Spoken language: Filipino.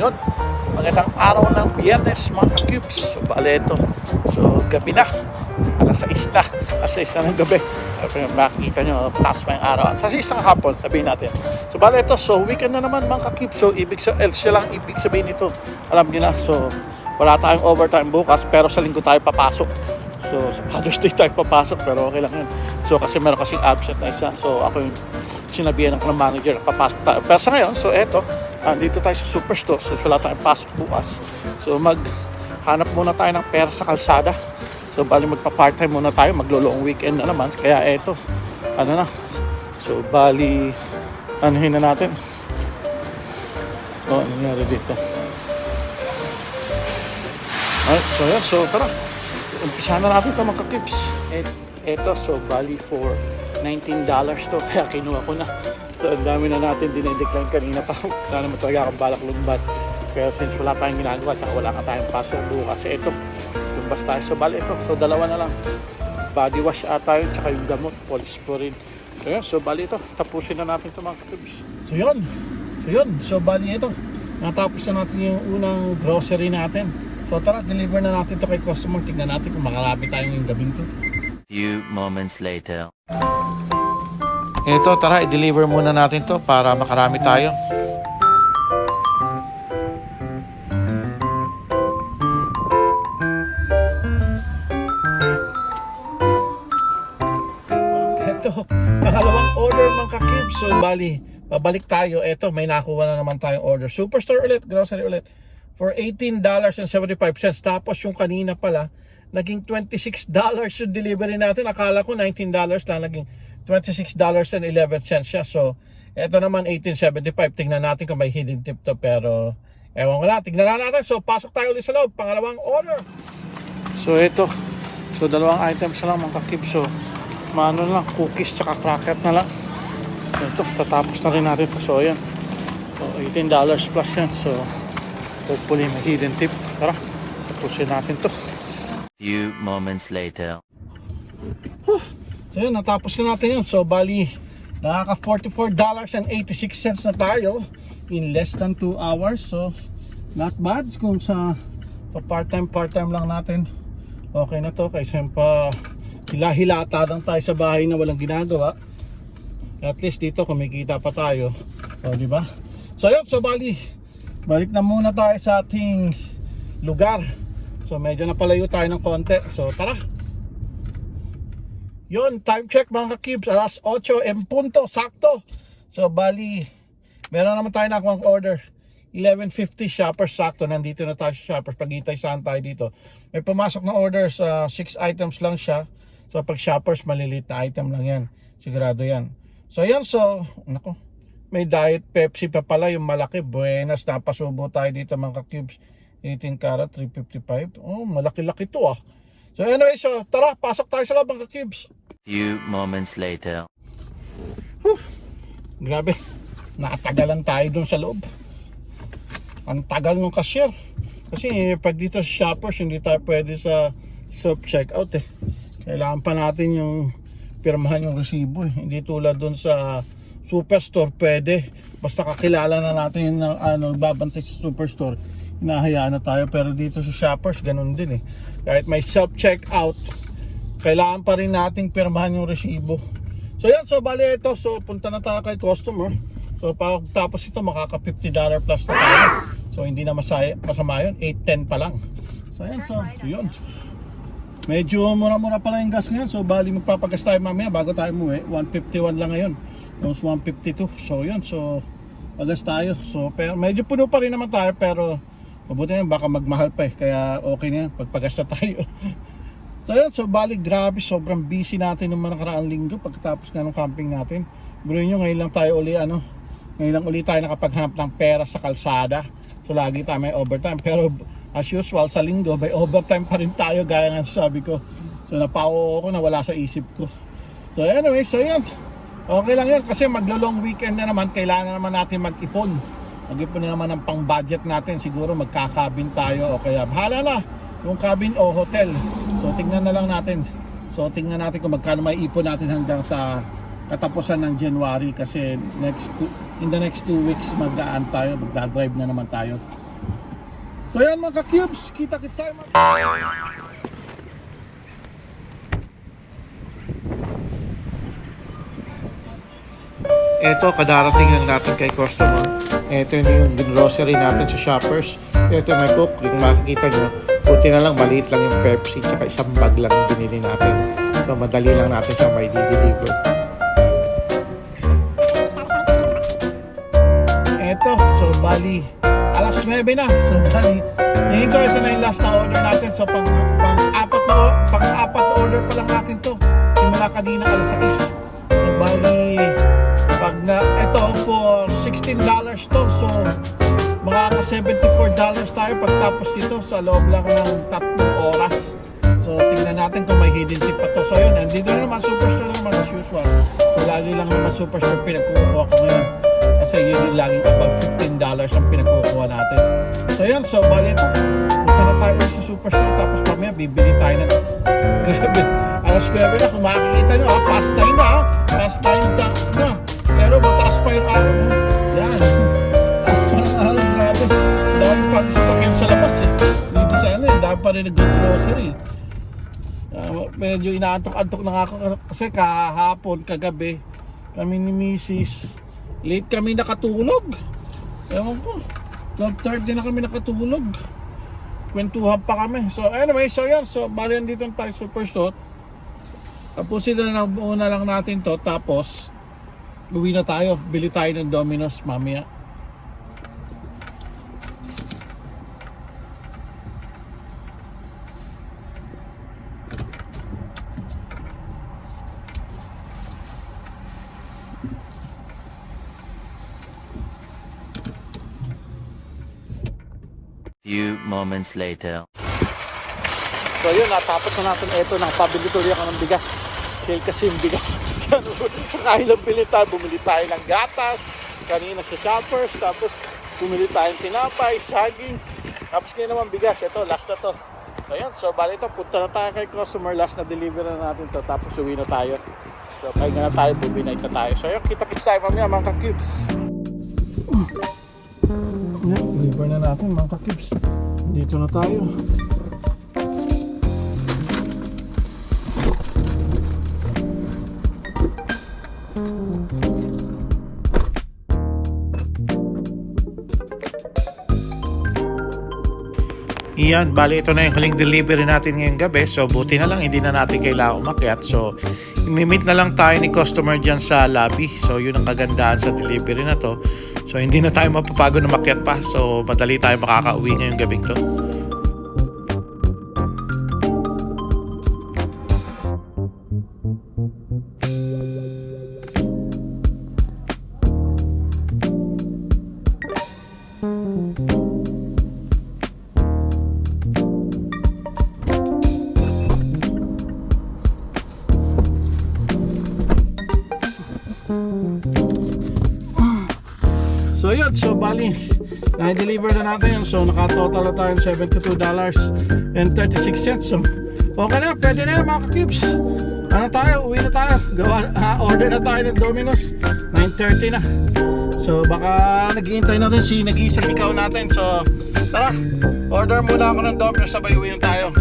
Yun. Magandang araw ng biyernes mga cubes. So, ito. So, gabi na. Alas 6 na. Alas 6 na ng gabi. Makikita nyo, taas pa yung araw. Sa 6 ng hapon, sabihin natin. So, ito. So, weekend na naman mga cubes. So, ibig sa else lang ibig sabihin nito. Alam nila. So, wala tayong overtime bukas. Pero sa linggo tayo papasok. So, sa Father's Day tayo papasok. Pero okay lang yun. So, kasi meron kasing absent na isa. So, ako yung sinabihan ng manager na papasok tayo. Pero sa ngayon, so eto, dito tayo sa superstore. So wala tayong pasok bukas. So maghanap muna tayo ng pera sa kalsada. So bali magpa-part-time muna tayo. Maglo-long weekend na naman. Kaya eto, ano na. So bali, anuhin na natin. Oh, ano nangyari dito? Alright, so yun. So tara. Umpisahan na natin ito mga kips. Et, eto, so bali for $19 to. Kaya kinuha ko na. So, ang dami na natin dinedecline kanina pa. Wala naman talaga akong balak lumbas. Pero since wala tayong ginagawa, tsaka wala ka tayong pasok bukas, ito, lumbas tayo. So, bali ito. So, dalawa na lang. Body wash ata yun, tsaka yung gamot, polysporin. So, yun. So, bali ito. Tapusin na natin ito mga katubs. So, yun. So, yun. So, bali ito. Natapos na natin yung unang grocery natin. So, tara, deliver na natin ito kay customer. Tignan natin kung makarami tayo yung gabing to. Few moments later. Ito, tara, i-deliver muna natin to para makarami tayo. Ito, pangalawang order mga ka-cubes. So, bali, babalik tayo. Ito, may nakuha na naman tayong order. Superstore ulit, grocery ulit. For $18.75. Tapos yung kanina pala, naging $26 yung delivery natin. Akala ko $19 lang, naging $26.11 siya. So, eto naman 18.75. Tingnan natin kung may hidden tip to. Pero, ewan ko na. Tingnan na natin. So, pasok tayo ulit sa loob. Pangalawang order. So, ito. So, dalawang items na lang mga kakib. So, maano lang, cookies tsaka cracker na lang. So, ito. Tatapos na rin natin ito. So, ayan. So, $18 plus yan. So, hopefully may hidden tip. Tara, tapusin natin to. Few moments later. So yun, natapos na natin yun. So bali, nakaka $44.86 na tayo in less than 2 hours. So, not bad kung sa pa part-time, part-time lang natin. Okay na to kaysa pa hila-hilata lang tayo sa bahay na walang ginagawa. At least dito kumikita pa tayo. O, di ba? So yun, so bali, balik na muna tayo sa ating lugar. So medyo napalayo tayo ng konti. So tara, Yon, time check mga ka-cubes, alas 8 en punto, sakto. So, bali, meron naman tayo na akong order. 11.50 shoppers, sakto. Nandito na tayo sa shoppers. Paghintay saan tayo dito. May pumasok na order sa 6 items lang siya. So, pag shoppers, malilit na item lang yan. Sigurado yan. So, yan. So, nako, may diet Pepsi pa pala, yung malaki. Buenas, napasubo tayo dito mga ka-cubes. 18 karat, 355. Oh, malaki-laki to ah. So, anyway, so, tara, pasok tayo sa loob mga ka-cubes. Few moments later. Whew, grabe. Nakatagalan tayo dun sa loob. Ang tagal ng cashier. Kasi pag dito sa shoppers, hindi tayo pwede sa self-checkout eh. Kailangan pa natin yung pirmahan yung resibo eh. Hindi tulad dun sa superstore pwede. Basta kakilala na natin yung ano, babantay sa superstore. Hinahayaan na tayo. Pero dito sa shoppers, ganun din eh. Kahit may self-checkout, kailangan pa rin nating pirmahan yung resibo. So yan, so bali ito, so punta na tayo kay customer. So pagtapos ito, makaka $50 plus na tayo. So hindi na masaya, masama yun, 8.10 pa lang. So yan, so yun. Medyo mura-mura pala yung gas ngayon. So bali magpapagas tayo mamaya bago tayo umuwi. 151 lang ngayon. Tapos 152. So yun, so pagas tayo. So pero medyo puno pa rin naman tayo pero mabuti na baka magmahal pa eh. Kaya okay na yan, pagpagas na tayo. So yun, so bali grabe, sobrang busy natin ng nakaraang linggo pagkatapos nga ng camping natin. Bro nyo, ngayon lang tayo uli, ano, ngayon lang uli tayo nakapaghanap ng pera sa kalsada. So lagi tayo may overtime. Pero as usual, sa linggo, may overtime pa rin tayo gaya nga sabi ko. So napao ako na wala sa isip ko. So anyway, so yun. Okay lang yun kasi maglo-long weekend na naman, kailangan naman natin mag-ipon. Mag-ipon na naman ng pang-budget natin. Siguro magkakabin tayo o kaya bahala na yung cabin o hotel. So tingnan na lang natin. So tingnan natin kung magkano may ipon natin hanggang sa katapusan ng January kasi next two, in the next two weeks magdaan tayo, magdadrive na naman tayo. So yan mga ka-cubes, kita-kits tayo mga Ito, kadarating lang natin kay customer. Ito yung grocery natin sa shoppers. Ito may cook. Yung makikita nyo, buti na lang maliit lang yung Pepsi tsaka isang bag lang binili natin. So madali lang natin siya may deliver. Ito, so bali, alas 9 na. So bali, ko ito na yung last na order natin. So pang, pang apat na, pang apat na order pa lang natin to. Simula kanina alas 6. So bali, pag na, ito for $16 to. So, makaka $74 tayo pagtapos dito sa loob lang ng tatlong oras. So, tingnan natin kung may hidden tip pa to. So, yun, nandito na naman, superstore naman as usual. So, lagi lang naman superstore pinagkukuha ko ngayon. Kasi yun yung laging above $15 ang pinagkukuha natin. So, yun, so, bali ito. Punta na tayo sa superstore. Tapos mamaya, bibili tayo ng Grabe. Alas 9 na, kung makikita nyo, ah, past time na, ah. past time na, na. Pero mataas pa yung rin nag-grocery. Ah, medyo inaantok-antok na ako kasi kahapon, kagabi, kami ni Mrs. Late kami nakatulog. Ewan ko. 12.30 na kami nakatulog. Kwentuhan pa kami. So anyway, so yan. So bali dito tayo sa superstore. Tapusin na lang muna lang natin to. Tapos, uwi na tayo. Bili tayo ng Domino's mamaya. Few moments later. So yun, natapos na natin ito. Nakapabili tuloy ako ng bigas. Sale kasi yung bigas. Kaya lang bili tayo. Bumili tayo ng gatas. Kanina sa shoppers. Tapos bumili tayo ng tinapay, saging. Tapos ngayon naman bigas. Ito, last na to. So yun, so bali ito. Punta na tayo kay customer. Last na deliver na natin to. Tapos uwi na tayo. So pahinga na tayo. Bubinay na tayo. So yun, kita-kits tayo mamaya mga ka-cubes. Yan, deliver na natin mga ka-cubes. Dito na tayo. Iyan, bali ito na yung huling delivery natin ngayong gabi. So, buti na lang, hindi na natin kailangan umakyat. So, imimit na lang tayo ni customer dyan sa lobby. So, yun ang kagandahan sa delivery na to. So, hindi na tayo mapapagod na makyat pa. So, madali tayo makakauwi ngayong gabing to. So yun, so bali, na-deliver na natin yun. So nakatotal na tayo ng $72 and 36 cents. So okay na, pwede na yun mga ka-cubes. Ano tayo, uwi na tayo. Gawa, ah, order na tayo ng Domino's. 9.30 na. So baka naghihintay natin si nag-iisang ikaw natin. So tara, order muna ako ng Domino's sabay uwi na tayo.